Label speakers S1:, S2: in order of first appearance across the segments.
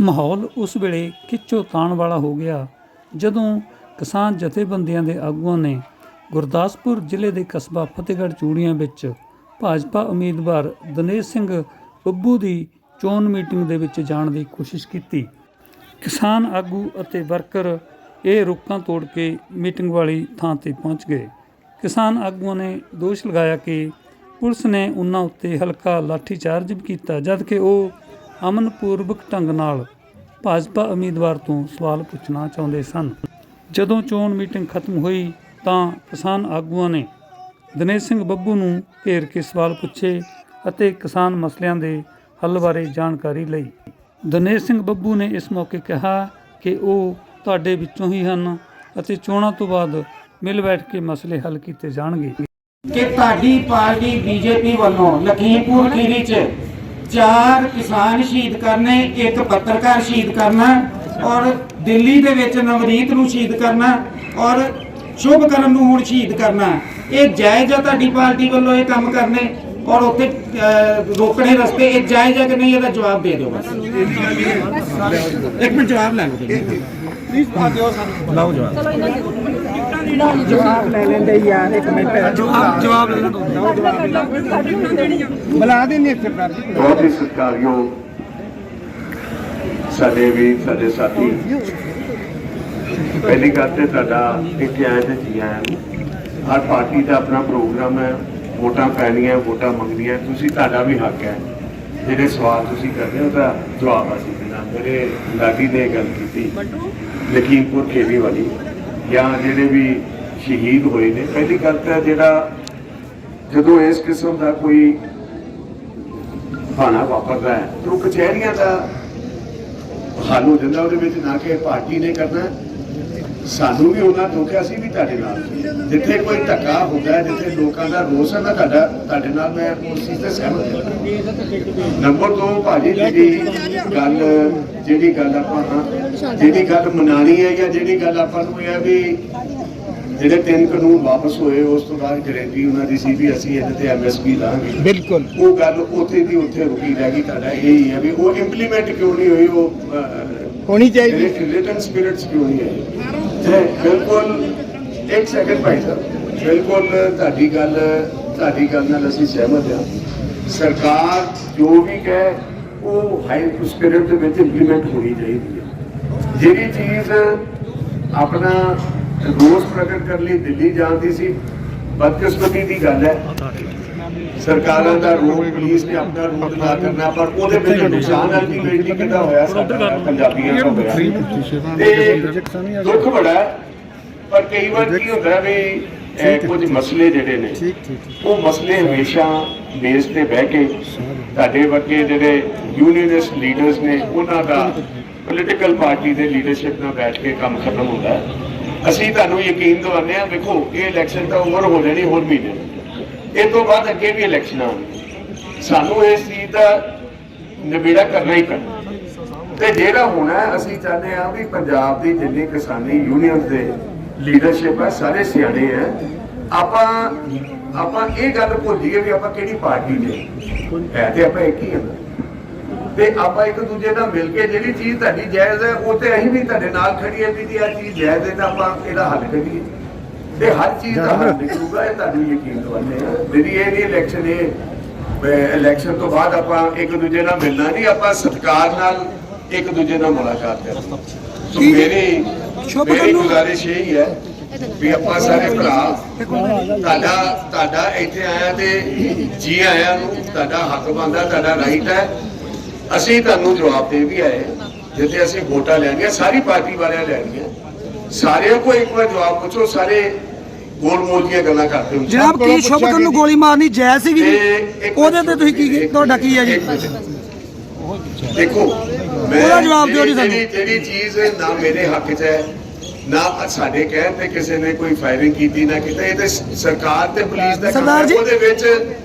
S1: ਮਾਹੌਲ ਉਸ ਵੇਲੇ ਖਿੱਚੋ ਤਾਣ ਵਾਲਾ ਹੋ ਗਿਆ, ਜਦੋਂ ਕਿਸਾਨ ਜਥੇਬੰਦੀਆਂ ਦੇ ਆਗੂਆਂ ਨੇ ਗੁਰਦਾਸਪੁਰ ਜ਼ਿਲ੍ਹੇ ਦੇ ਕਸਬਾ ਫਤਿਹਗੜ੍ਹ ਚੂੜੀਆਂ ਵਿੱਚ ਭਾਜਪਾ ਉਮੀਦਵਾਰ ਦਨੇਸ਼ ਸਿੰਘ ਬੱਬੂ ਦੀ ਚੋਣ ਮੀਟਿੰਗ ਦੇ ਵਿੱਚ ਜਾਣ ਦੀ ਕੋਸ਼ਿਸ਼ ਕੀਤੀ। ਕਿਸਾਨ ਆਗੂ ਅਤੇ ਵਰਕਰ ਇਹ ਰੁੱਕਾਂ ਤੋੜ ਕੇ ਮੀਟਿੰਗ ਵਾਲੀ ਥਾਂ ਤੇ ਪਹੁੰਚ ਗਏ। ਕਿਸਾਨ ਆਗੂਆਂ ਨੇ ਦੋਸ਼ ਲਗਾਇਆ ਕਿ ਪੁਲਿਸ ਨੇ ਉਹਨਾਂ ਉੱਤੇ ਹਲਕਾ ਲਾਠੀਚਾਰਜ ਵੀ ਕੀਤਾ, ਜਦਕਿ ਉਹ ਅਮਨਪੂਰਵਕ ਢੰਗ ਨਾਲ ਭਾਜਪਾ ਉਮੀਦਵਾਰ ਤੋਂ ਸਵਾਲ ਪੁੱਛਣਾ ਚਾਹੁੰਦੇ ਸਨ। ਜਦੋਂ ਚੋਣ ਮੀਟਿੰਗ ਖਤਮ ਹੋਈ ਤਾਂ ਕਿਸਾਨ ਆਗੂਆਂ ਨੇ ਦਿਨੇਸ਼ ਸਿੰਘ ਬੱਬੂ ਨੂੰ ਘੇਰ ਕੇ ਸਵਾਲ ਪੁੱਛੇ ਅਤੇ ਕਿਸਾਨ ਮਸਲਿਆਂ ਦੇ ਹੱਲ ਬਾਰੇ ਜਾਣਕਾਰੀ ਲਈ। ਦਿਨੇਸ਼ ਸਿੰਘ ਬੱਬੂ ਨੇ ਇਸ ਮੌਕੇ ਕਿਹਾ ਕਿ ਉਹ ਤੁਹਾਡੇ ਵਿੱਚੋਂ ਹੀ ਹਨ ਅਤੇ ਚੋਣਾਂ ਤੋਂ ਬਾਅਦ ਮਿਲ ਬੈਠ ਕੇ ਮਸਲੇ ਹੱਲ ਕੀਤੇ ਜਾਣਗੇ।
S2: ਕਿ ਤੁਹਾਡੀ ਪਾਰਟੀ ਬੀਜੇਪੀ ਵੱਲੋਂ ਲਖੀਮਪੁਰ ਖੀਰੀ 'ਚ ਚਾਰ ਕਿਸਾਨ ਸ਼ਹੀਦ ਕਰਨੇ ਇੱਕ ਪੱਤਰਕਾਰ ਸ਼ਹੀਦ ਕਰਨਾ ਔਰ ਦਿੱਲੀ ਦੇ ਵਿੱਚ ਨਵਰੀਤ ਨੂੰ ਸ਼ਹੀਦ ਕਰਨਾ ਔਰ ਸ਼ੁਭਕਰਨ ਨੂੰ ਹੁਣ ਸ਼ਹੀਦ ਕਰਨਾ। ਇਹ ਜਾਇਜ਼ ਆ ਤੁਹਾਡੀ ਪਾਰਟੀ ਵੱਲੋਂ ਇਹ ਕੰਮ ਕਰਨੇ ਔਰ ਉੱਥੇ ਰੋਕਣੇ ਰਸਤੇ ਇਹ ਜਾਇਜ਼ ਆ ਕਿ ਨਹੀਂ ਇਹਦਾ ਜਵਾਬ ਦੇ ਦਿਓ ਬਸ। ਇੱਕ ਮਿੰਟ ਜਵਾਬ ਲੈ ਲਓ ਜਵਾਬ। ਲੈ ਲੈਂਦੇ ਯਾਰ ਇੱਕ ਮਿੰਟ ਜਵਾਬ ਲੈ ਬੁਲਾ ਦੇਣੇ ਸਰਦਾਰ ਜੀ
S3: ਬਹੁਤ ਹੀ ਸਤਿਕਾਰਯੋਗ ਸਾਡੇ ਵੀ ਸਾਡੇ ਸਾਥੀ ਪਹਿਲੀ ਗੱਲ ਤੇ ਤੁਹਾਡਾ ਇੱਥੇ ਆਏ ਤੇ ਜੀ ਆਇਆਂ ਨੂੰ ਹਰ ਪਾਰਟੀ ਦਾ ਆਪਣਾ ਪ੍ਰੋਗਰਾਮ ਹੈ ਵੋਟਾਂ ਪੈਣੀਆਂ ਵੋਟਾਂ ਮੰਗਣੀਆਂ ਤੁਸੀਂ ਤੁਹਾਡਾ ਵੀ ਹੱਕ ਹੈ। ਜਿਹੜੇ ਸਵਾਲ ਤੁਸੀਂ ਕਰਦੇ ਹੋ ਉਹਦਾ ਜਵਾਬ ਅਸੀਂ ਦੇਣਾ। ਮੇਰੇ ਲਾਡੀ ਨੇ ਗੱਲ ਕੀਤੀ ਲਖੀਮਪੁਰ ਖੇੜੀ ਵਾਲੀ ਜਾਂ ਜਿਹੜੇ ਵੀ ਸ਼ਹੀਦ ਹੋਏ ਨੇ। ਪਹਿਲੀ ਗੱਲ ਤਾਂ ਜਿਹੜਾ ਜਦੋਂ ਇਸ ਕਿਸਮ ਦਾ ਕੋਈ ਭਾਣਾ ਵਾਪਰਦਾ ਹੈ, ਤੇ ਉਹ ਕਚਹਿਰੀਆਂ ਦਾ ਹੱਲ ਹੋ ਜਾਂਦਾ ਉਹਦੇ ਵਿੱਚ ਨਾ ਕਿ ਪਾਰਟੀ ਨੇ ਕਰਨਾ। ਸਾਨੂੰ ਵੀ ਉਹਨਾਂ ਹੈ ਅਸੀਂ ਵੀ ਤੁਹਾਡੇ ਨਾਲ। ਜਿੱਥੇ ਕੋਈ ਧੱਕਾ ਹੁੰਦਾ ਜਿੱਥੇ ਲੋਕਾਂ ਦਾ ਰੋਸ ਹੈ ਨਾ ਤੁਹਾਡਾ ਤੁਹਾਡੇ ਨਾਲ ਮੈਂ ਉਸ ਚੀਜ਼ ਤੇ ਸਹਿਮਤ ਹਾਂ। ਨੰਬਰ 2 ਭਾਜੀ ਜਿਹੜੀ ਗੱਲ ਜਿਹੜੀ ਗੱਲ ਆਪਾਂ ਜਿਹੜੀ ਗੱਲ ਮਨਾਣੀ ਹੈ ਜਾਂ ਜਿਹੜੀ ਗੱਲ ਆਪਾਂ ਨੂੰ ਇਹ ਵੀ ਜਿਹੜੇ ਤਿੰਨ ਕਾਨੂੰਨ ਵਾਪਸ ਹੋਏ ਉਸ ਤੋਂ ਬਾਅਦ ਗਰੰਟੀ ਉਹਨਾਂ ਦੀ ਸੀ ਵੀ ਅਸੀਂ ਇਹਦੇ ਤੇ ਐਮਐਸਪੀ ਲਾਂਗੇ।
S2: ਬਿਲਕੁਲ।
S3: ਉਹ ਗੱਲ ਉੱਥੇ ਦੀ ਉੱਥੇ ਰੁਕੀ ਰਹਿ ਗਈ ਤੁਹਾਡਾ ਇਹ ਹੀ ਹੈ ਵੀ ਉਹ ਇੰਪਲੀਮੈਂਟ ਕਿਉਂ ਨਹੀਂ ਹੋਈ ਉਹ
S2: ਹੋਣੀ ਚਾਹੀਦੀ।
S3: ਰਿਟਨ ਸਪਿਰਿਟਸ ਕਿਉਂ ਨਹੀਂ ਹੈ ਤੇ ਬਿਲਕੁਲ ਇੱਕ ਸੈਕਿੰਡ ਭਾਈ ਸਾਹਿਬ, ਬਿਲਕੁਲ ਤੁਹਾਡੀ ਗੱਲ ਤੁਹਾਡੀ ਗੱਲ ਨਾਲ ਅਸੀਂ ਸਹਿਮਤ ਹਾਂ। ਸਰਕਾਰ ਜੋ ਵੀ ਕਹੇ, ਉਹ ਹਾਈ ਸਪਿਰਿਟ ਦੇ ਵਿੱਚ ਇੰਪਲੀਮੈਂਟ ਹੋਣੀ ਚਾਹੀਦੀ ਹੈ। ਜਿਹੜੀ ਚੀਜ਼ ਆਪਣਾ ਰੋਸ ਪ੍ਰਗਟ ਕਰਨ ਲਈ ਦਿੱਲੀ ਜਾਂਦੀ ਸੀ, ਬਦਕਿਸਮਤੀ ਦੀ ਗੱਲ ਹੈ। ਸਰਕਾਰਾਂ ਦਾ ਰੋਲ ਪੁਲਿਸ ਨੇ ਆਪਣਾ ਰੋਲ ਅਦਾ ਕਰਨਾ ਪਰ ਉਹਦੇ ਵਿੱਚ ਨੁਕਸਾਨ ਅਲਟੀਮੇਟਲੀ ਕਿਹਦਾ ਹੋਇਆ ਸਾਡਾ ਪੰਜਾਬੀਆਂ ਦਾ ਹੋਇਆ। ਤੇ ਦੁੱਖ ਬੜਾ ਪਰ ਕਈ ਵਾਰ ਕੀ ਹੁੰਦਾ ਵੀ ਕੁਝ ਮਸਲੇ ਜਿਹੜੇ ਨੇ ਉਹ ਮਸਲੇ ਹਮੇਸ਼ਾ ਬੇਸ ਤੇ ਬਹਿ ਕੇ ਤੁਹਾਡੇ ਵਰਗੇ ਜਿਹੜੇ ਯੂਨੀਅਨਿਸਟ ਲੀਡਰਸ ਨੇ ਉਹਨਾਂ ਦਾ ਪੋਲੀਟੀਕਲ ਪਾਰਟੀ ਦੇ ਲੀਡਰਸ਼ਿਪ ਨਾਲ ਬੈਠ ਕੇ ਕੰਮ ਖਤਮ ਹੁੰਦਾ ਅਸੀਂ ਤੁਹਾਨੂੰ ਯਕੀਨ ਦਿਵਾਉਂਦੇ ਹਾਂ ਵੇਖੋ ਇਹ ਇਲੈਕਸ਼ਨ ਤਾਂ ਓਵਰ ਹੋ ਜਾਣੀ ਹੋਰ ਮਹੀਨੇ। ਇਹ ਤੋਂ ਬਾਅਦ ਅੱਗੇ ਵੀ ਇਲੈਕਸ਼ਨਾਂ ਆਉਣਗੀਆਂ ਸਾਨੂੰ ਇਸ ਚੀਜ਼ ਦਾ ਨਿਬੇੜਾ ਕਰਨਾ ਹੀ ਕਰਨਾ। ਤੇ ਜਿਹੜਾ ਹੋਣਾ ਅਸੀਂ ਚਾਹੁੰਦੇ ਹਾਂ ਵੀ ਪੰਜਾਬ ਦੀ ਜਿੰਨੀ ਕਿਸਾਨੀ ਯੂਨੀਅਨ ਦੇ ਲੀਡਰਸ਼ਿਪ ਹੈ, ਸਾਰੇ ਸਿਆਣੇ ਹੈ, ਆਪਾਂ ਆਪਾਂ ਇਹ ਗੱਲ ਭੁੱਲੀਏ ਵੀ ਆਪਾਂ ਕਿਹੜੀ ਪਾਰਟੀ ਦੇ ਹੈ ਤੇ ਆਪਾਂ ਇੱਕ ਹੀ ਹਾਂ। ਤੇ ਆਪਾਂ ਇੱਕ ਦੂਜੇ ਨਾਲ ਮਿਲ ਕੇ ਜਿਹੜੀ ਚੀਜ਼ ਤੁਹਾਡੀ ਜਾਇਜ਼ ਹੈ, ਉਹ ਤੇ ਅਸੀਂ ਵੀ ਤੁਹਾਡੇ ਨਾਲ ਖੜੀਏ ਵੀ ਜੀ ਆ ਚੀਜ਼ ਜਾਇਜ਼ ਹੈ ਤਾਂ ਆਪਾਂ ਇਹਦਾ ਹੱਲ ਕਰੀਏ। ਤੇ ਹਰ ਚੀਜ਼ ਦਾ ਹੱਲ ਨਿਕਲੂਗਾ ਇਹ ਤੁਹਾਨੂੰ ਯਕੀਨ ਦਿਵਾਉਂਦੇ ਆ ਮੇਰੀ ਇਹ ਨਹੀਂ ਇਲੈਕਸ਼ਨ ਇਹ ਇਲੈਕਸ਼ਨ ਤੋਂ ਬਾਅਦ ਆਪਾਂ ਇੱਕ ਦੂਜੇ ਨਾਲ ਮਿਲਣਾ ਨਹੀਂ ਆਪਾਂ ਸਤਿਕਾਰ ਨਾਲ ਇੱਕ ਦੂਜੇ ਨਾਲ ਮੁਲਾਕਾਤ ਕਰਨੀ। ਸੋ ਮੇਰੀ ਮੇਰੀ ਗੁਜ਼ਾਰਿਸ਼ ਇਹ ਹੀ ਹੈ ਵੀ ਆਪਾਂ ਸਾਰੇ ਭਰਾ ਤੁਹਾਡਾ ਤੁਹਾਡਾ ਇੱਥੇ ਆਇਆ ਤੇ ਜੀ ਆਇਆਂ ਨੂੰ ਤੁਹਾਡਾ ਹੱਕ ਬਣਦਾ ਤੁਹਾਡਾ ਰਾਈਟ ਹੈ। ਅਸੀਂ ਤੁਹਾਨੂੰ ਜਵਾਬ ਦੇ ਵੀ ਆਏ ਜਿੱਥੇ ਅਸੀਂ ਵੋਟਾਂ ਲੈਣੀਆਂ ਸਾਰੀ ਪਾਰਟੀ ਵਾਲਿਆਂ ਲੈਣੀਆਂ। ਸਾਰਿਆਂ ਕੋ ਇੱਕ ਵਾਰ ਜਵਾਬ ਪੁੱਛੋ ਸਾਰੇ ਗੋਲ ਮੋਲ ਦੀਆਂ ਗੱਲਾਂ ਕਰਦੇ ਹੁੰਦੇ
S4: ਜਨਾਬ ਕੀ ਸ਼ੁਭਕਰਨ ਨੂੰ ਗੋਲੀ ਮਾਰਨੀ ਜਾਇਜ਼ ਸੀਗੀ ਜੀ ਉਹਦੇ ਤੇ ਤੁਸੀਂ ਕੀ ਤੁਹਾਡਾ ਕੀ ਹੈ ਜੀ।
S3: ਦੇਖੋ ਮੈਂ
S4: ਉਹਦਾ ਜਵਾਬ ਦਿਓ ਜੀ ਸਾਨੂੰ।
S3: ਜਿਹੜੀ ਜਿਹੜੀ ਚੀਜ਼ ਨਾ ਮੇਰੇ ਹੱਕ 'ਚ ਹੈ ਨਾ ਸਾਡੇ ਕਹਿਣ ਤੇ ਕਿਸੇ ਨੇ ਕੋਈ ਫਾਇਰਿੰਗ ਕੀਤੀ ਨਾ ਕੀਤਾ। ਇਹ ਤੇ ਸਰਕਾਰ ਤੇ ਪੁਲਿਸ ਦਾ ਕੰਮ ਹੈ ਉਹਦੇ ਵਿੱਚ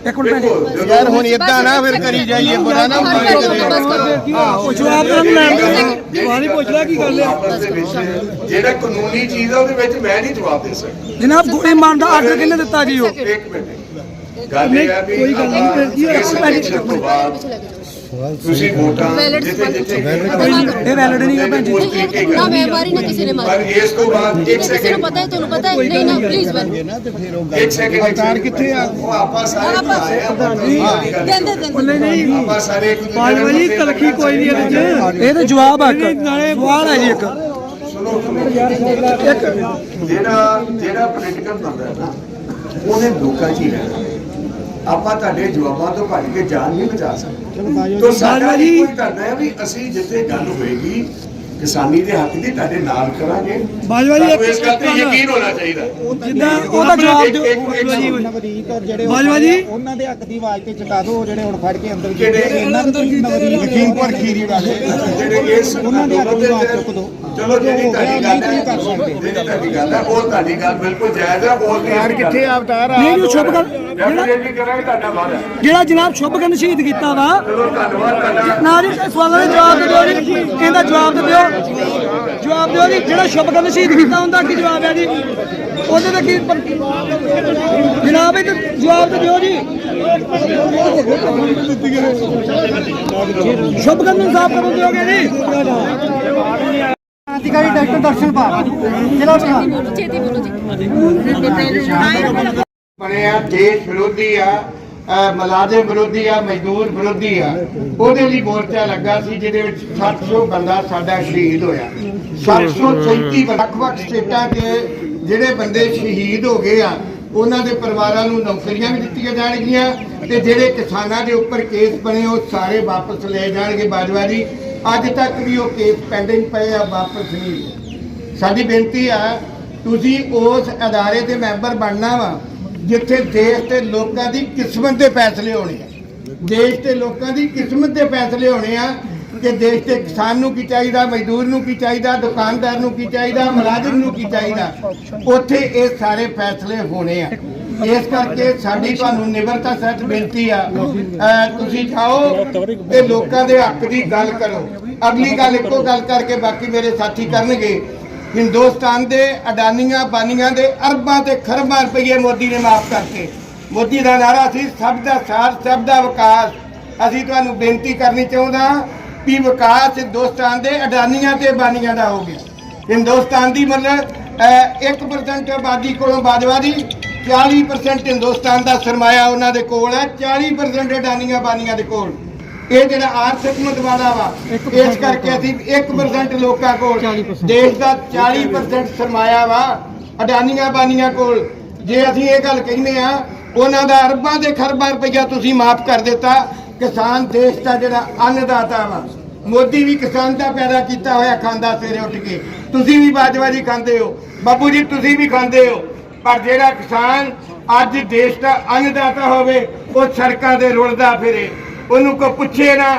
S4: ਇੱਕ ਮਿੰਟ
S5: ਯਾਰ ਹੁਣ ਇਦਾਂ ਨਾ ਫਿਰ ਕਰੀ ਜਾਈਏ ਬੁਰਾ ਨਾ
S4: ਜਵਾਬ ਤਾਂ ਲੈਣ ਹੀ ਪੁੱਛ ਲਿਆ ਕੀ ਗੱਲ ਹੈ?
S3: ਜਿਹੜਾ ਕਾਨੂੰਨੀ ਚੀਜ਼ ਹੈ ਉਹਦੇ ਵਿੱਚ ਮੈਂ ਨਹੀਂ ਜਵਾਬ ਦੇ ਸਕਦਾ।
S4: ਜਨਾਬ ਗੋਲੀ ਮਾਰਨ ਦਾ ਆਰਡਰ ਕਿਹਨੇ ਦਿੱਤਾ ਜੀ ਉਹ?
S3: ਇੱਕ ਮਿੰਟ। ਗੱਲ ਇਹ ਹੈ ਵੀ
S4: ਕੋਈ ਗੱਲ ਨਹੀਂ, ਫਿਰ ਕੀ ਹੋਇਆ?
S3: ਬਾਅਦ ਤੁਸੀਂ ਵੋਟਾਂ
S6: Valid
S3: ਜਿੱਥੇ ਜਿੱਥੇ
S4: ਇਹ ਵੈਲਿਡ ਨਹੀਂ ਹੈ ਭੈਣ ਜੀ।
S3: ਉਸ ਤਰੀਕੇ
S6: ਨਾ ਮੈਂ ਮਾਰੀ ਨਾ ਕਿਸੇ ਨੇ
S3: ਪਰ
S6: ਮਾਰੀ
S3: ਇਸ ਤੋਂ ਬਾਅਦ ਇੱਕ
S6: ਕਿਸੇ ਨੂੰ
S3: ਸੈਕਿੰਡ
S6: ਪਤਾ ਹੈ ਤੁਹਾਨੂੰ ਪਤਾ ਹੈ? ਨਹੀਂ ਨਾ ਪਲੀਜ਼ ਵੈਨ
S3: ਇੱਕ ਸੈਕਿੰਡ ਅਵਤਾਰ ਕਿੱਥੇ ਆ? ਉਹ ਆਪਾਂ ਸਾਰੇ
S6: ਆਪਾਂ-
S3: ਆਏ ਆ
S6: ਕਹਿੰਦੇ ਕਹਿੰਦੇ
S4: ਨਹੀਂ
S3: ਆਪਾਂ ਸਾਰੇ ਇੱਕ
S4: ਪਾਜ ਵਾਲੀ ਤਲਖੀ ਕੋਈ ਨਹੀਂ ਇਹਦੇ ਇਹ ਤਾਂ ਜਵਾਬ ਆ ਇੱਕ। ਸਵਾਲ ਹੈ ਜੀ ਇੱਕ।
S3: ਸੁਣੋ ਸੁਣੋ। ਜਿਹੜਾ ਜਿਹੜਾ ਪੋਲੀਟੀਕਲ ਬੰਦਾ ਹੈ ਨਾ ਉਹਨੇ ਲੋਕਾਂ 'ਚ ਹੀ ਰਹਿਣਾ। ਆਪਾਂ ਤੁਹਾਡੇ ਜਵਾਬਾਂ ਤੋਂ ਭੱਜ ਕੇ ਜਾਨ ਨਹੀਂ ਬਚਾ ਸਕਦੇ। ਤੋਂ ਸਾਡਾ ਹੀ ਕਰਨਾ ਹੈ ਵੀ ਅਸੀਂ ਜਿੱਥੇ ਗੱਲ ਹੋਏਗੀ ਕਿਸਾਨੀ ਦੇ ਹੱਕ ਦੀ ਤੁਹਾਡੇ ਨਾਲ ਕਰਾਂਗੇ।
S4: ਬਾਜਵਾ ਜੀ,
S3: ਇਸ
S4: ਇੱਕ-
S3: ਗੱਲ ਤੇ
S4: ਗੱਲ-
S3: ਯਕੀਨ ਹੋਣਾ ਚਾਹੀਦਾ।
S4: ਜਿੱਦਾਂ ਉਹਦਾ ਜਵਾਬ ਦਿਓ।
S7: ਜਿਹੜੇ
S4: ਬਾਜਵਾ ਜੀ।
S7: ਉਹਨਾਂ ਦੇ ਹੱਕ ਦੀ ਆਵਾਜ਼ ਤੇ ਚੁਕਾ ਦਿਓ ਜਿਹੜੇ ਹੁਣ ਫੜ ਕੇ ਅੰਦਰ
S3: ਕਿਹੜੇ?
S7: ਇਹਨਾਂ ਦੇ ਨਵਦੀਪ
S3: ਲਖੀਮਪੁਰ ਖੀਰੀ ਵਾਲੇ ਜਿਹੜੇ ਇਸ
S7: ਉਹਨਾਂ ਦੇ ਹੱਕ ਦੀ ਆਵਾਜ਼
S3: ਦੇ-
S7: ਚੁੱਕ ਦਿਓ।
S3: ਚਲੋ ਜਿਹੜੀ ਤੁਹਾਡੀ ਗੱਲ ਹੈ
S7: ਨਹੀਂ ਕਰ ਸਕਦੇ।
S3: ਜਿਹੜੀ ਤੁਹਾਡੀ ਗੱਲ ਹੈ ਉਹ ਤੁਹਾਡੀ ਗੱਲ ਬਿਲਕੁਲ ਜਾਇਜ਼ ਹੈ ਉਹ
S7: ਯਾਰ ਕਿੱਥੇ ਅਵਤਾਰ ਆ
S4: ਨਹੀਂ ਜੋ ਸ਼ੁਭ ਕਰ ਜਿਹੜਾ। ਜਿਹੜਾ ਜਨਾਬ ਸ਼ੁਭਕਰਨ ਸ਼ਹੀਦ ਕੀਤਾ ਵਾ। ਨਾ ਜੀ ਸਵਾਲਾਂ ਦੇ ਜਵਾਬ ਦਿਓ ਜੀ। ਇਹਦਾ ਜਵਾਬ ਦਿਓ। ਜਵਾਬ ਦਿਓ ਜੀ ਜਿਹੜਾ ਸ਼ੁਭਕਰਨ ਸ਼ਹੀਦ ਕੀਤਾ ਹੁੰਦਾ ਕੀ ਜਵਾਬ ਹੈ ਜੀ? ਉਹਦੇ ਦਾ ਕੀ ਜਨਾਬ ਇਹ ਤਾਂ ਜਵਾਬ ਤਾਂ ਦਿਓ ਜੀ। ਸ਼ੁਭਕਰਨ ਨੂੰ ਸਾਫ਼ ਕਰਨ ਦਿਓਗੇ ਜੀ।
S7: ਕ੍ਰਾਂਤੀਕਾਰੀ ਡਾਕਟਰ ਦਰਸ਼ਨਪਾਲ ਜ਼ਿਲ੍ਹਾ
S6: ਬੋਲੋ ਛੇਤੀ ਬੋਲੋ ਜੀ।
S8: ਬਣੇ ਆ ਦੇਸ਼ ਵਿਰੋਧੀ ਆ ਮੁਲਾਜ਼ਮ ਵਿਰੋਧੀ ਆ, ਮਜ਼ਦੂਰ ਵਿਰੋਧੀ ਆ, ਉਹਦੇ ਲਈ ਮੋਰਚਾ ਲੱਗਾ ਸੀ, ਜਿਹਦੇ ਵਿੱਚ 700 ਬੰਦਾ ਸਾਡਾ ਸ਼ਹੀਦ ਹੋਇਆ। 737 ਵੱਖ-ਵੱਖ ਸਟੇਟਾਂ 'ਚ ਜਿਹੜੇ ਬੰਦੇ ਸ਼ਹੀਦ ਹੋ ਗਏ ਆ, ਉਹਨਾਂ ਦੇ ਪਰਿਵਾਰਾਂ ਨੂੰ ਨੌਕਰੀਆਂ ਵੀ ਦਿੱਤੀਆਂ ਜਾਣਗੀਆਂ ਤੇ ਜਿਹੜੇ ਕਿਸਾਨਾਂ ਦੇ ਉੱਪਰ ਕੇਸ ਬਣੇ, ਉਹ ਸਾਰੇ ਵਾਪਸ ਲਏ ਜਾਣਗੇ ਬਾਜਵਾ ਜੀ। ਅੱਜ ਤੱਕ ਵੀ ਉਹ ਕੇਸ ਪੈਂਡਿੰਗ ਪਏ ਆ, ਵਾਪਸ ਨਹੀਂ ਸਾਡੀ ਬੇਨਤੀ ਆ, ਤੁਸੀਂ ਉਸ ਅਦਾਰੇ ਦੇ ਮੈਂਬਰ ਬਣਨਾ ਵਾ ਜਿੱਥੇ ਦੇਸ਼ ਤੇ ਲੋਕਾਂ ਦੀ ਕਿਸਮਤ ਦੇ ਫੈਸਲੇ ਹੋਣੇ ਆ। ਦੇਸ਼ ਤੇ ਲੋਕਾਂ ਦੀ ਕਿਸਮਤ ਦੇ ਫੈਸਲੇ ਹੋਣੇ ਆ ਕਿ ਦੇਸ਼ ਦੇ ਕਿਸਾਨ ਨੂੰ ਕੀ ਚਾਹੀਦਾ, ਮਜ਼ਦੂਰ ਨੂੰ ਕੀ ਚਾਹੀਦਾ, ਦੁਕਾਨਦਾਰ ਨੂੰ ਕੀ ਚਾਹੀਦਾ, ਮੁਲਾਜ਼ਮ ਨੂੰ ਕੀ ਚਾਹੀਦਾ। ਉੱਥੇ ਇਹ ਸਾਰੇ ਫੈਸਲੇ ਹੋਣੇ ਆ। ਇਸ ਕਰਕੇ ਸਾਡੀ ਤੁਹਾਨੂੰ ਨਿਮਰਤਾ ਸਹਿਤ ਬੇਨਤੀ ਆ। ਤੁਸੀਂ ਜਾਓ ਤੇ ਲੋਕਾਂ ਦੇ ਹੱਕ ਦੀ ਗੱਲ ਕਰੋ। ਅਗਲੀ ਗੱਲ ਇੱਕੋ ਗੱਲ ਕਰਕੇ ਬਾਕੀ ਮੇਰੇ ਸਾਥੀ ਕਰਨਗੇ। ਹਿੰਦੁਸਤਾਨ ਦੇ ਅਡਾਨੀਆਂ ਬਾਨੀਆਂ ਦੇ ਅਰਬਾਂ ਤੇ ਖਰਬਾਂ ਰੁਪਏ ਮੋਦੀ ਨੇ ਮਾਫ ਕਰਤੇ। ਮੋਦੀ ਦਾ ਨਾਰਾ ਸੀ ਸਭ ਦਾ ਸਾਥ ਸਭ ਦਾ ਵਿਕਾਸ। ਅਸੀਂ ਤੁਹਾਨੂੰ ਬੇਨਤੀ ਕਰਨੀ ਚਾਹੁੰਦਾ ਵੀ ਵਿਕਾਸ ਹਿੰਦੁਸਤਾਨ ਦੇ ਅਡਾਨੀਆਂ ਤੇ ਬਾਨੀਆਂ ਦਾ ਹੋ ਗਿਆ। ਹਿੰਦੁਸਤਾਨ ਦੀ ਮਤਲਬ ਅਹ, 1% ਆਬਾਦੀ ਕੋਲੋਂ ਬਾਜਵਾ ਦੀ 40% ਹਿੰਦੁਸਤਾਨ ਦਾ ਸਰਮਾਇਆ ਉਹਨਾਂ ਦੇ ਕੋਲ ਹੈ 40% ਅਡਾਨੀਆਂ ਬਾਨੀਆਂ ਦੇ ਕੋਲ। ਇਹ ਜਿਹੜਾ ਆਰਥਿਕ ਮਤਵਾਦਾ ਵਾ ਇਸ ਕਰਕੇ ਅਸੀਂ 1% ਲੋਕਾਂ ਕੋਲ ਦੇਸ਼ ਦਾ 40% ਸਰਮਾਇਆ ਵਾ ਅਡਾਨੀਆਂ ਬਾਨੀਆਂ ਕੋਲ। ਜੇ ਅਸੀਂ ਇਹ ਗੱਲ ਕਹਿੰਦੇ ਆ ਉਹਨਾਂ ਦਾ ਅਰਬਾਂ ਦੇ ਖਰਬਾਂ ਰੁਪਈਆ ਤੁਸੀਂ ਮਾਫ ਕਰ ਦਿੱਤਾ ਕਿਸਾਨ ਦੇਸ਼ ਦਾ ਜਿਹੜਾ ਅੰਨਦਾਤਾ ਵਾ ਮੋਦੀ ਵੀ ਕਿਸਾਨ ਦਾ ਪੈਦਾ ਕੀਤਾ ਹੋਇਆ ਖਾਂਦਾ ਸਵੇਰੇ ਉੱਠ ਕੇ। ਤੁਸੀਂ ਵੀ ਬਾਜਵਾ ਜੀ ਖਾਂਦੇ ਹੋ ਬਾਬੂ ਜੀ ਤੁਸੀਂ ਵੀ ਖਾਂਦੇ ਹੋ ਪਰ ਜਿਹੜਾ ਕਿਸਾਨ ਅੱਜ ਦੇਸ਼ ਦਾ ਅੰਨਦਾਤਾ ਹੋਵੇ ਉਹ ਸੜਕਾਂ ਤੇ ਰੁਲਦਾ ਫਿਰੇ। ਉਹਨੂੰ ਕੋ ਪੁੱਛੇ ਨਾ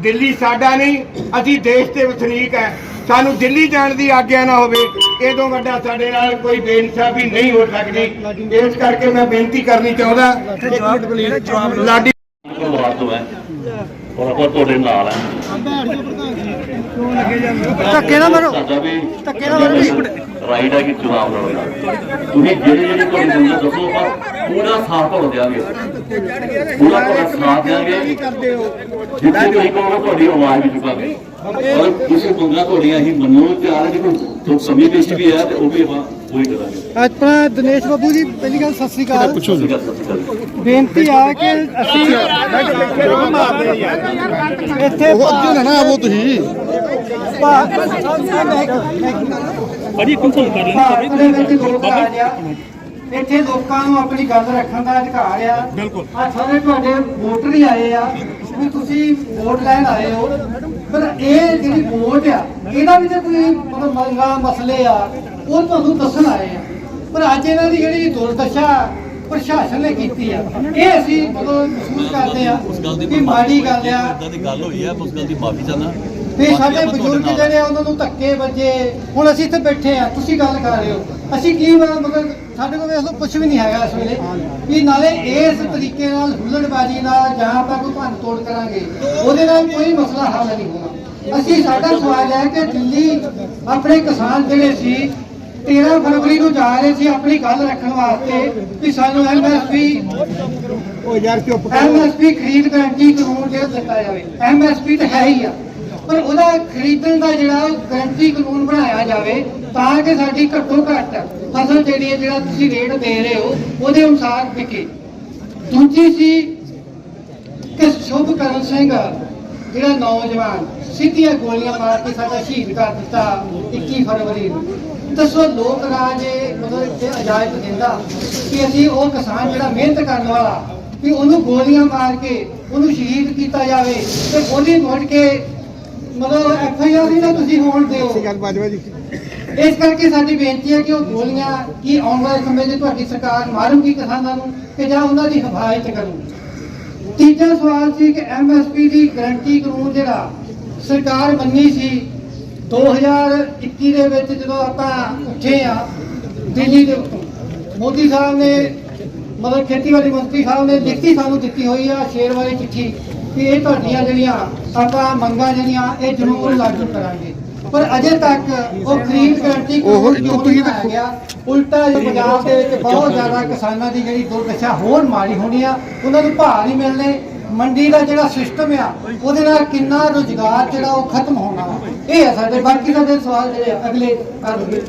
S8: ਦਿੱਲੀ ਸਾਡਾ ਨਹੀਂ ਅਸੀਂ ਦੇਸ਼ ਦੇ ਵਸਨੀਕ ਹੈ। ਸਾਨੂੰ ਦਿੱਲੀ ਜਾਣ ਦੀ ਆਗਿਆ ਨਾ ਹੋਵੇ ਇਹ ਤੋਂ ਵੱਡਾ ਸਾਡੇ ਨਾਲ ਕੋਈ ਬੇਇਨਸਾਫੀ ਨਹੀਂ ਹੋ ਸਕਦੀ। ਇਸ ਕਰਕੇ ਮੈਂ ਬੇਨਤੀ ਕਰਨੀ ਚਾਹੁੰਦਾ। ਲਾਡੀ
S9: ਹੈ ਔਰ ਆਪਾਂ ਤੁਹਾਡੇ ਨਾਲ ਹੈ
S4: ਧੱਕੇ ਨਾ ਮਾਰੋ। ਧੱਕੇ ਨਾ ਮਾਰੋ
S9: ਰਾਈਟ ਹੈ ਕਿ ਲਓ ਇਹਦਾ ਤੁਸੀਂ ਜਿਹੜੇ ਜਿਹੜੇ ਤੁਹਾਡੇ ਮੁੱਦੇ ਦੱਸੋ ਆਪਾਂ ਪੂਰਾ ਸਾਥ ਤੁਹਾਡਾ ਦਿਆਂਗੇ। ਪੂਰਾ ਤੁਹਾਡਾ ਸਾਥ ਦਿਆਂਗੇ ਜਿੱਥੇ ਤੁਸੀਂ ਕਹੋਗੇ ਤੁਹਾਡੀ ਆਵਾਜ਼ ਵੀ ਚੁਕਾਂਗੇ ਔਰ ਕਿਸੇ ਮੰਗਾਂ ਤੁਹਾਡੀਆਂ ਹੀ ਮੰਨੋ ਤੇ ਆ ਜੇ ਕੋਈ ਸਮੇਂ ਵਿੱਚ ਵੀ ਹੈ ਤੇ ਉਹ ਵੀ ਆਪਾਂ ਉਹੀ ਕਰਾਂਗੇ।
S7: ਆਪਣਾ ਦਿਨੇਸ਼ ਬਾਬੂ ਜੀ ਪਹਿਲੀ ਗੱਲ ਸਤਿ ਸ੍ਰੀ ਅਕਾਲ।
S9: ਸ਼੍ਰੀ ਅਕਾਲ
S7: ਬੇਨਤੀ ਆ ਕਿ ਅਸੀਂ ਇੱਥੇ ਉਹ ਅੱਗੇ ਨਾ ਆਵੋ ਤੁਸੀਂ।
S1: ਭਾਜੀ ਕੰਸਲ ਕਰ
S7: ਰਾਜ ਆ। ਇੱਥੇ ਲੋਕਾਂ ਨੂੰ ਆਪਣੀ ਗੱਲ ਰੱਖਣ ਦਾ ਅਧਿਕਾਰ ਆ। ਬਿਲਕੁਲ। ਆ ਸਾਰੇ ਤੁਹਾਡੇ ਵੋਟਰ ਹੀ ਆਏ ਆ ਵੀ ਤੁਸੀਂ ਵੋਟ ਲੈਣ ਆਏ ਹੋ। ਪਰ ਇਹ ਜਿਹੜੀ ਵੋਟ ਆ ਇਹਦਾ ਵੀ ਤਾਂ ਕੋਈ ਮਤਲਬ ਮੰਗਾ ਮਸਲੇ ਆ ਉਹ ਤੁਹਾਨੂੰ ਦੱਸਣ ਆਏ ਆ। ਪਰ ਅੱਜ ਇਹਨਾਂ ਦੀ ਜਿਹੜੀ ਦੁਰਦਸ਼ਾ ਪ੍ਰਸ਼ਾਸਨ ਨੇ ਕੀਤੀ ਆ ਇਹ ਅਸੀਂ ਮਤਲਬ ਮਹਿਸੂਸ ਕਰਦੇ ਆ ਕਿ ਮਾੜੀ ਗੱਲ ਆ।
S10: ਇਦਾਂ ਦੀ ਗੱਲ ਹੋਈ ਹੈ ਉਸ ਗੱਲ ਦੀ ਮਾਫੀ ਚਾਹਨਾ
S7: ਤੇ ਸਾਡੇ ਬਜ਼ੁਰਗ ਜਿਹੜੇ ਆ ਉਹਨਾਂ ਨੂੰ ਧੱਕੇ ਵੱਜੇ। ਹੁਣ ਅਸੀਂ ਇੱਥੇ ਬੈਠੇ ਆ ਤੁਸੀਂ ਗੱਲ ਕਰ ਰਹੇ ਹੋ। ਅਸੀਂ ਕੀ ਮਤਲਬ ਸਾਡੇ ਕੋਲ ਵੇਖ ਲਓ ਕੁਝ ਵੀ ਨਹੀਂ ਹੈਗਾ ਇਸ ਵੇਲੇ। ਵੀ ਨਾਲੇ ਇਸ ਤਰੀਕੇ ਨਾਲ ਹੁੱਲੜਬਾਜ਼ੀ ਨਾਲ ਜਾਂ ਆਪਾਂ ਕੋਈ ਭੰਨ ਤੋੜ ਕਰਾਂਗੇ ਉਹਦੇ ਨਾਲ ਕੋਈ ਮਸਲਾ ਹੱਲ ਨਹੀਂ ਹੋਣਾ। ਅਸੀਂ ਸਾਡਾ ਸਵਾਲ ਹੈ ਕਿ ਦਿੱਲੀ ਆਪਣੇ ਕਿਸਾਨ ਜਿਹੜੇ ਸੀ 13 ਫਰਵਰੀ ਨੂੰ ਜਾ ਰਹੇ ਸੀ ਆਪਣੀ ਗੱਲ ਰੱਖਣ ਵਾਸਤੇ ਵੀ ਸਾਨੂੰ ਐਮਐਸਪੀ
S5: ਉਹ ਯਾਰ ਚੁੱਪ
S7: ਐਮਐਸਪੀ ਖਰੀਦ ਗਰੰਟੀ ਕਾਨੂੰਨ ਜਿਹੜਾ ਦਿੱਤਾ ਜਾਵੇ। ਐਮਐਸਪੀ ਤਾਂ ਹੈ ਹੀ ਆ। ਪਰ ਉਹਦਾ ਖਰੀਦਣ ਦਾ ਜਿਹੜਾ ਗਰੰਟੀ ਕਾਨੂੰਨ ਬਣਾਇਆ ਜਾਵੇ ਤਾਂ ਕਿ ਸਾਡੀ ਘੱਟੋ ਘੱਟ ਫਸਲ ਜਿਹੜੀ ਹੈ, ਜਿਹੜਾ ਤੁਸੀਂ ਰੇਟ ਦੇ ਰਹੇ ਹੋ, ਉਹਦੇ ਅਨੁਸਾਰ ਵਿਕੇ। ਦੂਜੀ ਸੀ ਕਿ ਸ਼ੁਭਕਰਨ ਸਿੰਘ, ਜਿਹੜਾ ਨੌਜਵਾਨ, ਸਿੱਧੀਆਂ ਗੋਲੀਆਂ ਮਾਰ ਕੇ ਸਾਡਾ ਸ਼ਹੀਦ ਕਰ ਦਿੱਤਾ 21 ਫਰਵਰੀ ਨੂੰ। ਦੱਸੋ, ਲੋਕ ਰਾਜ ਇਹ ਮਤਲਬ ਇਜਾਜ਼ਤ ਦਿੰਦਾ ਕਿ ਅਸੀਂ ਉਹ ਕਿਸਾਨ ਜਿਹੜਾ ਮਿਹਨਤ ਕਰਨ ਵਾਲਾ ਕਿ ਉਹਨੂੰ ਗੋਲੀਆਂ ਮਾਰ ਕੇ ਉਹਨੂੰ ਸ਼ਹੀਦ ਕੀਤਾ ਜਾਵੇ ਤੇ ਉਹਦੀ ਮੁੜ ਕੇ ਮਤਲਬ ਐਫ ਆਈ ਆਰ ਨਾ ਤੁਸੀਂ ਹੋਣ ਦਿਓ।
S5: ਗੱਲ ਬਾਜਵਾ ਜੀ।
S7: ਇਸ ਕਰਕੇ ਸਾਡੀ ਬੇਨਤੀ ਹੈ ਕਿ ਉਹ ਗੋਲੀਆਂ ਕੀ ਆਉਣ ਵਾਲੇ ਸਮੇਂ 'ਚ ਤੁਹਾਡੀ ਸਰਕਾਰ ਮਾਰੂਗੀ ਕਿਸਾਨਾਂ ਨੂੰ ਕਿ ਜਾਂ ਉਹਨਾਂ ਦੀ ਹਿਫਾਜ਼ਤ ਕਰੂਗੀ। ਤੀਜਾ ਸਵਾਲ ਸੀ ਕਿ ਐਮਐਸਪੀ ਦੀ ਗਰੰਟੀ ਕਾਨੂੰਨ ਜਿਹੜਾ ਸਰਕਾਰ ਮੰਨੀ ਸੀ 2021 ਦੇ ਵਿੱਚ ਜਦੋਂ ਆਪਾਂ ਉੱਠੇ ਆ ਦਿੱਲੀ ਦੇ ਉੱਤੋਂ। ਮੋਦੀ ਸਾਹਿਬ ਨੇ ਮਤਲਬ ਖੇਤੀਬਾੜੀ ਮੰਤਰੀ ਸਾਹਿਬ ਨੇ ਲਿਖਤੀ ਸਾਨੂੰ ਦਿੱਤੀ ਹੋਈ ਆ ਸ਼ੇਰ ਵਾਲੀ ਚਿੱਠੀ। ਕਿ ਇਹ ਤੁਹਾਡੀਆਂ ਜਿਹੜੀਆਂ ਆਪਾਂ ਮੰਗਾਂ ਜਿਹੜੀਆਂ ਇਹ ਜ਼ਰੂਰ ਲਾਗੂ ਕਰਾਂਗੇ। ਪਰ ਅਜੇ ਤੱਕ ਉਹ ਖਰੀਦ ਗਰੰਟੀ ਕਿਉਂ ਨਹੀਂ ਬਣਾਇਆ ਗਿਆ ਉਲਟਾ ਇਹ ਪੰਜਾਬ ਦੇ ਵਿੱਚ ਬਹੁਤ ਜ਼ਿਆਦਾ ਕਿਸਾਨਾਂ ਦੀ ਜਿਹੜੀ ਦੁਰਦਸ਼ਾ ਹੋਰ ਮਾੜੀ ਹੋਣੀ ਆ ਉਹਨਾਂ ਨੂੰ ਭਾਅ ਨਹੀਂ ਮਿਲਣੇ। ਮੰਡੀ ਦਾ ਜਿਹੜਾ ਸਿਸਟਮ ਆ ਉਹਦੇ ਨਾਲ ਕਿੰਨਾ ਰੁਜ਼ਗਾਰ ਜਿਹੜਾ ਉਹ ਖਤਮ ਹੋਣਾ। ਇਹ ਆ ਸਾਡੇ ਬਾਕੀ ਸਾਡੇ ਸਵਾਲ ਜਿਹੜੇ ਆ, ਅਗਲੇ ਕਰਨਗੇ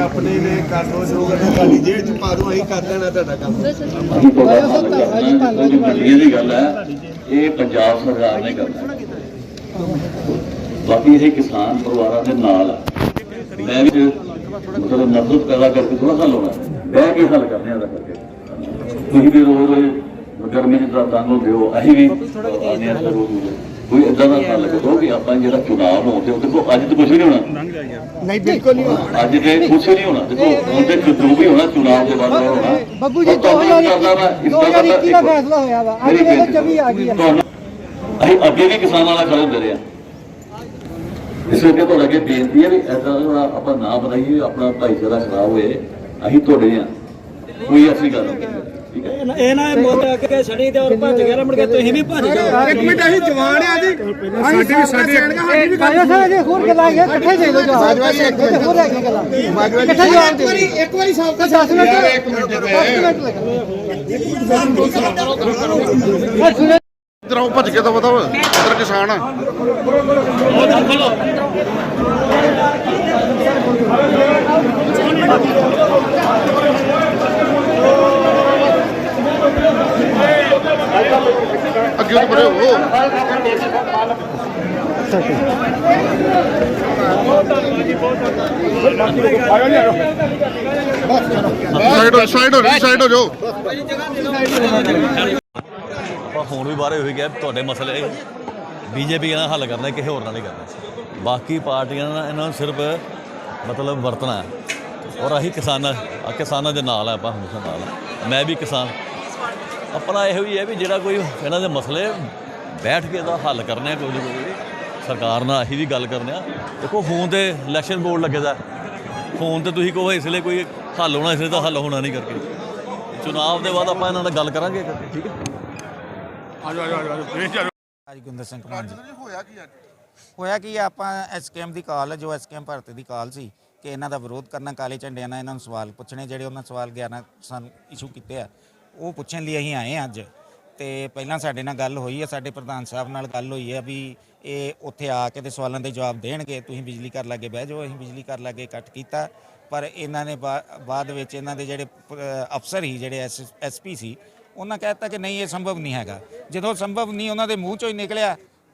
S5: ਆਪਣੇ ਨੇ ਕਰ ਦੋ ਜੋ ਕਰਨਾ ਤੁਹਾਡੀ ਜੇਬ ਚ ਪਾ ਦੋ ਅਸੀਂ ਕਰ ਦੇਣਾ ਤੁਹਾਡਾ ਕੰਮ।
S9: ਅਸੀਂ ਤੁਹਾਡਾ ਹੱਲ ਕਰਨਾ ਜੋ ਮੰਡੀਆਂ ਦੀ ਗੱਲ ਹੈ ਇਹ ਪੰਜਾਬ ਸਰਕਾਰ ਨੇ ਕਰਨਾ ਬਾਕੀ ਇਹ ਕਿਸਾਨ ਪਰਿਵਾਰਾਂ ਦੇ ਨਾਲ। ਮੈਂ ਵੀ ਮਤਲਬ ਨਫ਼ਰਤ ਪੈਦਾ ਕਰਕੇ ਥੋੜਾ ਹੱਲ ਹੋਣਾ ਬਹਿ ਕੇ ਹੱਲ ਕਰਨੇ ਆ ਦਾ ਕਰਕੇ। ਤੁਸੀਂ ਵੀ ਰੋਜ਼ ਰੋਜ਼ ਗਰਮੀ ਚ ਤਾਂ ਤੰਗ ਹੁੰਦੇ ਹੋ ਅਸੀਂ ਵੀ ਆਨੇ ਆ ਰੋਜ਼ ਰੋਜ਼। ਕੋਈ ਇਦਾਂ ਦਾ ਹੱਲ ਕਰੋ ਕਿ ਆਪਾਂ ਜਿਹੜਾ ਚੁਣਾਵ ਹੋਣ ਤੇ ਦੇਖੋ ਅੱਜ ਤਾਂ ਕੁਝ ਵੀ ਨਹੀਂ ਹੋਣਾ।
S5: ਨਹੀਂ ਬਿਲਕੁਲ ਨਹੀਂ ਹੋਣਾ।
S9: ਅੱਜ ਤੇ ਕੁਝ ਨਹੀਂ ਹੋਣਾ। ਦੇਖੋ ਹੁਣ ਤੇ ਜੋ ਵੀ ਹੋਣਾ ਚੁਣਾਵ ਦੇ ਬਾਅਦ ਹੋਣਾ।
S7: ਬੱਬੂ ਜੀ
S9: ਔਰ ਤੁਹਾਨੂੰ ਕੀ ਕਰਨਾ ਵਾ? ਇਸ ਤਰ੍ਹਾਂ
S7: 2021 ਦਾ ਫੈਸਲਾ ਹੋਇਆ ਵਾ। ਅੱਜ
S9: ਬੇਨਤੀ
S7: 24 ਆ ਗਈ
S9: ਤੁਹਾਨੂੰ- ਅਸੀਂ ਅੱਗੇ ਵੀ ਕਿਸਾਨਾਂ ਨਾਲ ਖੜੇ ਹੁੰਦੇ ਰਹੇ ਆ। ਇਸ ਕਰਕੇ ਤੁਹਾਡੇ ਅੱਗੇ ਬੇਨਤੀ ਹੈ ਵੀ ਐਦਾਂ ਦਾ ਆਪਾਂ ਨਾ ਬਣਾਈਏ ਆਪਣਾ ਭਾਈਚਾਰਾ ਖਰਾਬ ਹੋਏ ਅਸੀਂ ਤੁਹਾਡੇ ਆ। ਕੋਈ ਐਸੀ ਗੱਲ ਨਹੀਂ।
S4: ਇਹ ਨਾ ਮੁੱਦ ਆ ਕੇ ਛੜੀ ਤੇ ਔਰ ਭੱਜ ਗਿਆ ਮੁੜ ਕੇ ਤੁਸੀਂ ਵੀ ਭੱਜ ਜਾਓ
S5: ਇੱਕ ਮਿੰਟ ਅਸੀਂ ਜਵਾਨ ਆ ਜੀ। ਸਾਡੀ ਵੀ ਸਾਡੀ ਸਾਡੀ ਵੀ
S7: ਸਾਹਿਬ ਜੀ ਹੋਰ ਗੱਲਾਂ ਹੈਗੀਆਂ ਇਕੱਠੇ ਦੇ ਦਿਓ ਜਵਾਬ।
S5: ਬਾਜਵਾ ਜੀ, ਇੱਕ ਮਿੰਟ।
S7: ਹੋਰ ਹੈਗੀਆਂ ਗੱਲਾਂ।
S5: ਬਾਜਵਾ ਜੀ,
S7: ਇਕੱਠੇ ਜਵਾਬ
S5: ਇੱਕ ਵਾਰੀ ਸਾਫ਼
S7: ਤਾਂ 10 ਮਿੰਟ।
S5: ਯਾਰ, ਇੱਕ ਮਿੰਟ। ਦੇ।
S7: 10 ਮਿੰਟ। ਲੱਗਣਗੇ
S5: ਇਧਰ ਆਓ ਭੱਜ ਕੇ ਤਾਂ ਬਤਾਓ ਇਧਰ ਕਿਸਾਨ। ਆ ਅੱਗੇ ਤੋਂ ਬੜੇ ਹੋ? ਸਾਈਡ ਹੋ ਸਾਈਡ ਹੋ ਸਾਈਡ ਹੋ ਜਾਓ।
S10: ਪਰ ਹੁਣ ਵੀ ਬਾਰੇ ਹੋਈ ਗਿਆ ਤੁਹਾਡੇ ਮਸਲੇ ਬੀਜੇਪੀ ਇਹਨਾਂ ਹੱਲ ਕਰਨਾ ਕਿਸੇ ਹੋਰ ਨਾਲ ਨਹੀਂ ਕਰਨਾ। ਬਾਕੀ ਪਾਰਟੀਆਂ ਨਾਲ ਇਹਨਾਂ ਨੂੰ ਸਿਰਫ ਮਤਲਬ ਵਰਤਣਾ ਔਰ ਅਸੀਂ ਕਿਸਾਨ ਆ ਕਿਸਾਨਾਂ ਦੇ ਨਾਲ ਆ ਆਪਾਂ ਹਮੇਸ਼ਾ ਨਾਲ ਆ। ਮੈਂ ਵੀ ਕਿਸਾਨ ਆਪਣਾ ਇਹੋ ਹੀ ਹੈ ਵੀ ਜਿਹੜਾ ਕੋਈ ਇਹਨਾਂ ਦੇ ਮਸਲੇ ਬੈਠ ਕੇ ਇਹਦਾ ਹੱਲ ਕਰਨੇ ਆ ਕੋਈ ਨਾ ਕੋਈ ਸਰਕਾਰ ਨਾਲ ਅਸੀਂ ਵੀ ਗੱਲ ਕਰਨੇ ਆ। ਦੇਖੋ ਫੋਨ ਤੇ ਇਲੈਕਸ਼ਨ ਬੋਰਡ ਲੱਗੇਦਾ ਫੋਨ ਤੇ ਤੁਸੀਂ ਕਹੋ ਇਸ ਲਈ ਕੋਈ ਹੱਲ ਹੋਣਾ ਇਸ ਲਈ ਤਾਂ ਹੱਲ ਹੋਣਾ ਨਹੀਂ ਕਰਕੇ। ਚੁਣਾਵ ਦੇ ਬਾਅਦ ਆਪਾਂ ਇਹਨਾਂ ਨਾਲ ਗੱਲ ਕਰਾਂਗੇ ਠੀਕ ਹੈ?
S11: ਰਾਜਗੁੰਦਰ ਸਿੰਘ ਕੁਮਾਰ ਜੀ ਹੋਇਆ ਕੀ ਹੋਇਆ ਕੀ ਆ, ਆਪਾਂ ਐਸਕੇਐਮ ਦੀ ਕਾਲ ਹੈ ਜੋ ਐਸਕੇਐਮ ਭਾਰਤ ਦੀ ਕਾਲ ਸੀ ਕਿ ਇਹਨਾਂ ਦਾ ਵਿਰੋਧ ਕਰਨਾ ਕਾਲੇ ਝੰਡਿਆਂ ਨਾਲ ਇਹਨਾਂ ਨੂੰ ਸਵਾਲ ਪੁੱਛਣੇ ਜਿਹੜੇ ਉਹਨਾਂ ਸਵਾਲ 11 ਸਾਨੂੰ ਇਸ਼ੂ ਕੀਤੇ ਆ। ਉਹ ਪੁੱਛਣ ਲਈ ਅਸੀਂ ਆਏ ਹਾਂ ਅੱਜ। ਤੇ ਪਹਿਲਾਂ ਸਾਡੇ ਨਾਲ ਗੱਲ ਹੋਈ ਹੈ ਸਾਡੇ ਪ੍ਰਧਾਨ ਸਾਹਿਬ ਨਾਲ ਗੱਲ ਹੋਈ ਹੈ ਵੀ ਇਹ ਉੱਥੇ ਆ ਕੇ ਤੇ ਸਵਾਲਾਂ ਦੇ ਜਵਾਬ ਦੇਣਗੇ, ਤੁਸੀਂ ਬਿਜਲੀ ਘਰ ਲਾਗੇ ਬਹਿ ਜਾਓ, ਅਸੀਂ ਬਿਜਲੀ ਘਰ ਲਾਗੇ ਕੱਟ ਕੀਤਾ। ਪਰ ਇਹਨਾਂ ਨੇ ਬਾ- ਬਾਅਦ ਵਿੱਚ ਇਹਨਾਂ ਦੇ ਜਿਹੜੇ ਅਫਸਰ ਹੀ ਜਿਹੜੇ ਐਸਪੀ ਸੀ, ਉਹਨਾਂ ਕਹਿਤਾ ਕਿ ਨਹੀਂ, ਇਹ ਸੰਭਵ ਨਹੀਂ ਹੈਗਾ। ਜਦੋਂ ਸੰਭਵ ਨਹੀਂ, ਉਹਨਾਂ ਦੇ ਮੂੰਹ ਚੋਂ ਹੀ ਨਿਕਲਿਆ।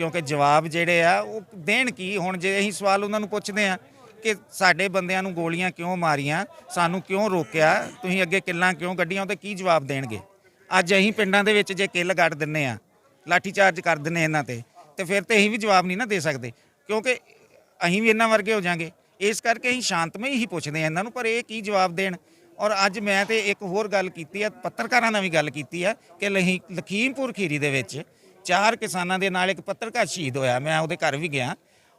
S11: ਕਿਉਂਕਿ ਜਵਾਬ ਜਿਹੜੇ ਆ, ਉਹ ਦੇਣ ਕੀ? ਹੁਣ ਜੇ ਅਸੀਂ ਸਵਾਲ ਉਹਨਾਂ ਨੂੰ ਪੁੱਛਦੇ ਆ ਕਿ ਸਾਡੇ ਬੰਦਿਆਂ ਨੂੰ ਗੋਲੀਆਂ ਕਿਉਂ ਮਾਰੀਆਂ? ਸਾਨੂੰ ਕਿਉਂ ਰੋਕਿਆ? ਤੁਸੀਂ ਅੱਗੇ ਕਿੱਲਾਂ ਕਿਉਂ ਗੱਡੀਆਂ ਉਹਦੇ ਕੀ ਜਵਾਬ ਦੇਣਗੇ? ਅੱਜ ਅਸੀਂ ਪਿੰਡਾਂ ਦੇ ਵਿੱਚ ਜੇ ਕਿੱਲ ਗੱਡ ਦਿੰਨੇ ਆ ਲਾਠੀ ਚਾਰਜ ਕਰ ਦਿੰਨੇ ਇਹਨਾਂ ਤੇ ਤੇ ਫਿਰ ਤੇ ਅਸੀਂ ਵੀ ਜਵਾਬ ਨਹੀਂ ਨਾ ਦੇ ਸਕਦੇ। ਕਿਉਂਕਿ ਅਸੀਂ ਵੀ ਇਹਨਾਂ ਵਰਗੇ ਹੋ ਜਾਾਂਗੇ। ਇਸ ਕਰਕੇ ਅਸੀਂ ਸ਼ਾਂਤਮਈ ਹੀ ਪੁੱਛਦੇ ਆ ਇਹਨਾਂ ਨੂੰ, ਪਰ ਇਹ ਕੀ ਜਵਾਬ ਦੇਣ? ਔਰ ਅੱਜ ਮੈਂ ਤੇ ਇੱਕ ਹੋਰ ਗੱਲ ਕੀਤੀ ਆ, ਪੱਤਰਕਾਰਾਂ ਨਾਲ ਵੀ ਗੱਲ ਕੀਤੀ ਆ, ਕਿ ਲਹੀ ਲਖੀਮਪੁਰ ਖੀਰੀ ਦੇ ਵਿੱਚ ਚਾਰ ਕਿਸਾਨਾਂ ਦੇ ਨਾਲ ਇੱਕ ਪੱਤਰਕਾਰ ਸ਼ਹੀਦ ਹੋਇਆ। ਮੈਂ ਉਹਦੇ ਘਰ ਵੀ ਗਿਆ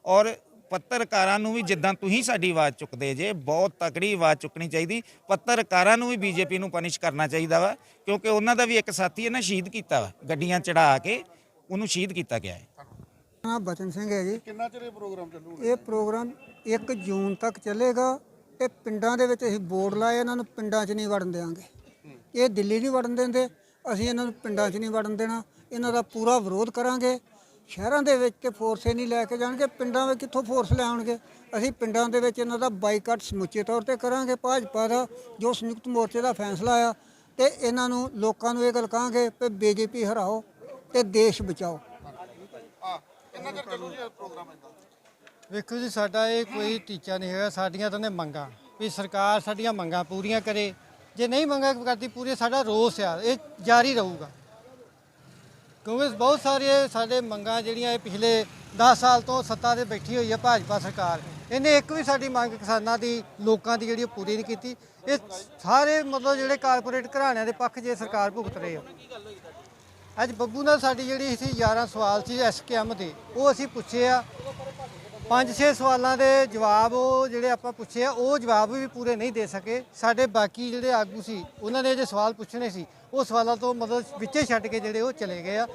S11: ਔਰ ਪੱਤਰਕਾਰਾਂ ਨੂੰ ਵੀ ਜਿੱਦਾਂ ਤੁਸੀਂ ਸਾਡੀ ਆਵਾਜ਼ ਚੁੱਕਦੇ ਜੇ ਬਹੁਤ ਤਕੜੀ ਆਵਾਜ਼ ਚੁੱਕਣੀ ਚਾਹੀਦੀ। ਪੱਤਰਕਾਰਾਂ ਨੂੰ ਵੀ ਬੀਜੇਪੀ ਨੂੰ ਪਨਿਸ਼ ਕਰਨਾ ਚਾਹੀਦਾ ਵਾ ਕਿਉਂਕਿ ਉਹਨਾਂ ਦਾ ਵੀ ਇੱਕ ਸਾਥੀ ਇਹਨਾਂ ਸ਼ਹੀਦ ਕੀਤਾ ਵਾ ਗੱਡੀਆਂ ਚੜਾ ਕੇ ਉਹਨੂੰ ਸ਼ਹੀਦ ਕੀਤਾ ਗਿਆ ਹੈ।
S12: ਹਾਂ ਬਚਨ ਸਿੰਘ ਹੈ ਜੀ। ਕਿੰਨਾ ਚਿਰ ਇਹ ਪ੍ਰੋਗਰਾਮ ਚੱਲੂਗਾ ਇਹ ਪ੍ਰੋਗਰਾਮ 1 ਜੂਨ ਤੱਕ ਚੱਲੇਗਾ ਤੇ ਪਿੰਡਾਂ ਦੇ ਵਿੱਚ ਅਸੀਂ ਬੋਰਡ ਲਾਏ ਇਹਨਾਂ ਨੂੰ ਪਿੰਡਾਂ 'ਚ ਨਹੀਂ ਵੜਨ ਦੇਵਾਂਗੇ ਇਹ ਦਿੱਲੀ ਨਹੀਂ ਵੜਨ ਦਿੰਦੇ ਅਸੀਂ ਇਹਨਾਂ ਨੂੰ ਪਿੰਡਾਂ 'ਚ ਨਹੀਂ ਵੜਨ ਦੇਣਾ। ਇਹਨਾਂ ਦਾ ਪੂਰਾ ਵਿਰੋਧ ਕਰਾਂਗੇ। ਸ਼ਹਿਰਾਂ ਦੇ ਵਿੱਚ ਤੇ ਫੋਰਸ ਨਹੀਂ ਲੈ ਕੇ ਜਾਣਗੇ। ਪਿੰਡਾਂ ਵਿੱਚ ਕਿੱਥੋਂ ਫੋਰਸ ਲੈ ਆਉਣਗੇ? ਅਸੀਂ ਪਿੰਡਾਂ ਦੇ ਵਿੱਚ ਇਹਨਾਂ ਦਾ ਬਾਈਕਾਟ ਸਮੁੱਚੇ ਤੌਰ ਤੇ ਕਰਾਂਗੇ। ਭਾਜਪਾ ਦਾ ਜੋ ਸੰਯੁਕਤ ਮੋਰਚੇ ਦਾ ਫੈਸਲਾ ਆ ਤੇ ਇਹਨਾਂ ਨੂੰ ਲੋਕਾਂ ਨੂੰ ਇਹ ਗੱਲ ਕਹਾਂਗੇ ਕਿ ਬੀਜੇਪੀ ਹਰਾਓ ਤੇ ਦੇਸ਼ ਬਚਾਓ।
S7: ਵੇਖੋ ਜੀ ਸਾਡਾ ਇਹ ਕੋਈ ਟੀਚਾ ਨਹੀਂ ਹੈਗਾ। ਸਾਡੀਆਂ ਤਾਂ ਨੇ ਮੰਗਾਂ। ਵੀ ਸਰਕਾਰ ਸਾਡੀਆਂ ਮੰਗਾਂ ਪੂਰੀਆਂ ਕਰੇ। ਜੇ ਨਹੀਂ ਮੰਗਾਂ ਕਰਦੀ ਪੂਰੀ ਸਾਡਾ ਰੋਸ ਆ। ਇਹ ਜਾਰੀ ਰਹੂਗਾ। ਕਿਉਂਕਿ ਬਹੁਤ ਸਾਰੇ ਸਾਡੇ ਮੰਗਾਂ ਜਿਹੜੀਆਂ ਇਹ ਪਿਛਲੇ 10 ਸਾਲ ਤੋਂ ਸੱਤਾ ਤੇ ਬੈਠੀ ਹੋਈ ਹੈ ਭਾਜਪਾ ਸਰਕਾਰ, ਇਹਨੇ ਇੱਕ ਵੀ ਸਾਡੀ ਮੰਗ ਕਿਸਾਨਾਂ ਦੀ, ਲੋਕਾਂ ਦੀ ਜਿਹੜੀ ਉਹ ਪੂਰੀ ਨਹੀਂ ਕੀਤੀ। ਇਹ ਸਾਰੇ ਮਤਲਬ ਜਿਹੜੇ ਕਾਰਪੋਰੇਟ ਘਰਾਣਿਆਂ ਦੇ ਪੱਖ ਜੇ ਸਰਕਾਰ ਭੁਗਤ ਰਹੇ ਆ। ਅੱਜ ਬੱਬੂ ਨਾਲ ਸਾਡੀ ਜਿਹੜੀ ਸੀ 11 ਸਵਾਲ ਸੀ ਐਸਕੇਐਮ ਦੇ, ਉਹ ਅਸੀਂ ਪੁੱਛੇ ਆ। ਪੰਜ ਛੇ ਸਵਾਲਾਂ ਦੇ ਜਵਾਬ ਉਹ ਜਿਹੜੇ ਆਪਾਂ ਪੁੱਛੇ ਆ, ਉਹ ਜਵਾਬ ਵੀ ਪੂਰੇ ਨਹੀਂ ਦੇ ਸਕੇ। ਸਾਡੇ ਬਾਕੀ ਜਿਹੜੇ ਆਗੂ ਸੀ, ਉਹਨਾਂ ਨੇ ਜੇ ਸਵਾਲ ਪੁੱਛਣੇ ਸੀ ਉਹ ਸਵਾਲਾਂ ਤੋਂ ਮਤਲਬ ਵਿੱਚੇ ਛੱਡ ਕੇ ਜਿਹੜੇ ਉਹ ਚਲੇ ਗਏ ਆ।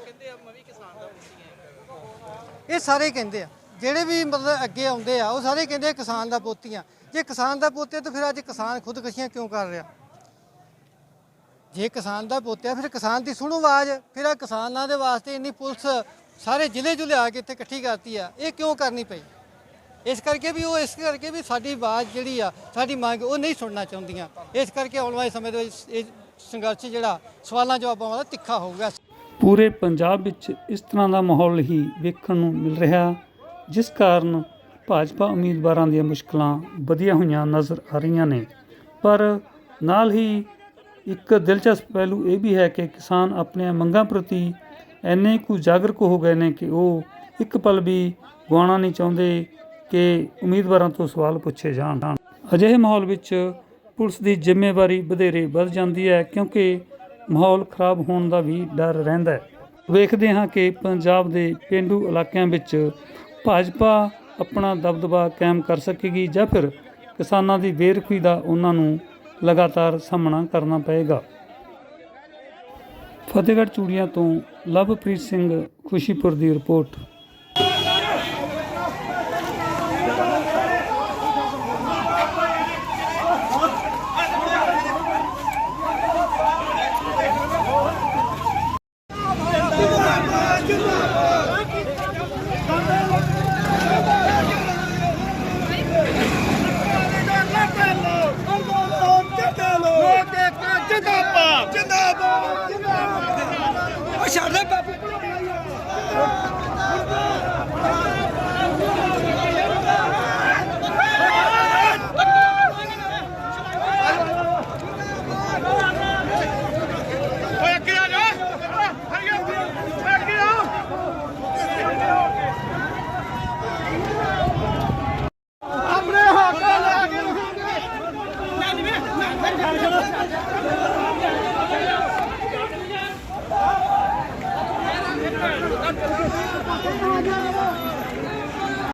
S7: ਇਹ ਸਾਰੇ ਕਹਿੰਦੇ ਆ। ਜਿਹੜੇ ਵੀ ਮਤਲਬ ਅੱਗੇ ਆਉਂਦੇ ਆ, ਉਹ ਸਾਰੇ ਕਹਿੰਦੇ ਆ ਕਿਸਾਨ ਦਾ ਪੋਤੀਆਂ ਜੇ ਕਿਸਾਨ ਦਾ ਪੋਤੇ ਤਾਂ ਫਿਰ ਅੱਜ ਕਿਸਾਨ ਖੁਦਕਸ਼ੀਆਂ ਕਿਉਂ ਕਰ ਰਿਹਾ? ਜੇ ਕਿਸਾਨ ਦਾ ਪੋਤਿਆ ਫਿਰ ਕਿਸਾਨ ਦੀ ਸੁਣੋ ਆਵਾਜ਼। ਫਿਰ ਆ ਕਿਸਾਨਾਂ ਦੇ ਵਾਸਤੇ ਇੰਨੀ ਪੁਲਿਸ ਸਾਰੇ ਜ਼ਿਲ੍ਹੇ ਜੁਲੇ ਆ ਕੇ ਇੱਥੇ ਇਕੱਠੀ ਕਰਤੀ ਆ। ਇਹ ਕਿਉਂ ਕਰਨੀ ਪਈ? ਇਸ ਕਰਕੇ ਵੀ ਉਹ, ਇਸ ਕਰਕੇ ਵੀ ਸਾਡੀ ਆਵਾਜ਼ ਜਿਹੜੀ ਆ, ਸਾਡੀ ਮੰਗ ਉਹ ਨਹੀਂ ਸੁਣਨਾ ਚਾਹੁੰਦੀਆਂ। ਇਸ ਕਰਕੇ ਆਉਣ ਵਾਲੇ ਸਮੇਂ ਦੇ ਵਿੱਚ ਇਹ ਸੰਘਰਸ਼ ਜਿਹੜਾ ਸਵਾਲਾਂ ਜਵਾਬਾਂ ਵਾਲਾ ਤਿੱਖਾ ਹੋਊਗਾ
S1: ਪੂਰੇ ਪੰਜਾਬ ਵਿੱਚ ਇਸ ਤਰ੍ਹਾਂ ਦਾ ਮਾਹੌਲ ਹੀ ਵੇਖਣ ਨੂੰ ਮਿਲ ਰਿਹਾ, ਜਿਸ ਕਾਰਨ ਭਾਜਪਾ ਉਮੀਦਵਾਰਾਂ ਦੀਆਂ ਮੁਸ਼ਕਲਾਂ ਵਧੀਆਂ ਹੋਈਆਂ ਨਜ਼ਰ ਆ ਰਹੀਆਂ ਨੇ। ਪਰ ਨਾਲ ਹੀ ਇੱਕ ਦਿਲਚਸਪ ਪਹਿਲੂ ਇਹ ਵੀ ਹੈ ਕਿ ਕਿਸਾਨ ਆਪਣੀਆਂ ਮੰਗਾਂ ਪ੍ਰਤੀ ਇੰਨੇ ਕੁ ਜਾਗਰੂਕ ਹੋ ਗਏ ਨੇ ਕਿ ਉਹ ਇੱਕ ਪਲ ਵੀ ਗਵਾਉਣਾ ਨਹੀਂ ਚਾਹੁੰਦੇ ਕਿ ਉਮੀਦਵਾਰਾਂ ਤੋਂ ਸਵਾਲ ਪੁੱਛੇ ਜਾਣ। ਅਜਿਹੇ ਮਾਹੌਲ ਵਿੱਚ ਪੁਲਿਸ ਦੀ ਜ਼ਿੰਮੇਵਾਰੀ ਵਧੇਰੇ ਵੱਧ ਜਾਂਦੀ ਹੈ ਕਿਉਂਕਿ ਮਾਹੌਲ ਖਰਾਬ ਹੋਣ ਦਾ ਵੀ ਡਰ ਰਹਿੰਦਾ ਹੈ। ਵੇਖਦੇ ਹਾਂ ਕਿ ਪੰਜਾਬ ਦੇ ਪਿੰਡੂ ਇਲਾਕਿਆਂ ਵਿੱਚ ਭਾਜਪਾ ਆਪਣਾ ਦਬਦਬਾ ਕਾਇਮ ਕਰ ਸਕੇਗੀ ਜਾਂ ਫਿਰ ਕਿਸਾਨਾਂ ਦੀ ਬੇਰੁਖੀ ਦਾ ਉਹਨਾਂ ਨੂੰ ਲਗਾਤਾਰ ਸਾਹਮਣਾ ਕਰਨਾ ਪਏਗਾ। ਫਤਿਹਗੜ੍ਹ ਚੂੜੀਆਂ ਤੋਂ ਲਵਪ੍ਰੀਤ ਸਿੰਘ ਖੁਸ਼ੀਪੁਰ ਦੀ ਰਿਪੋਰਟ। vai pra...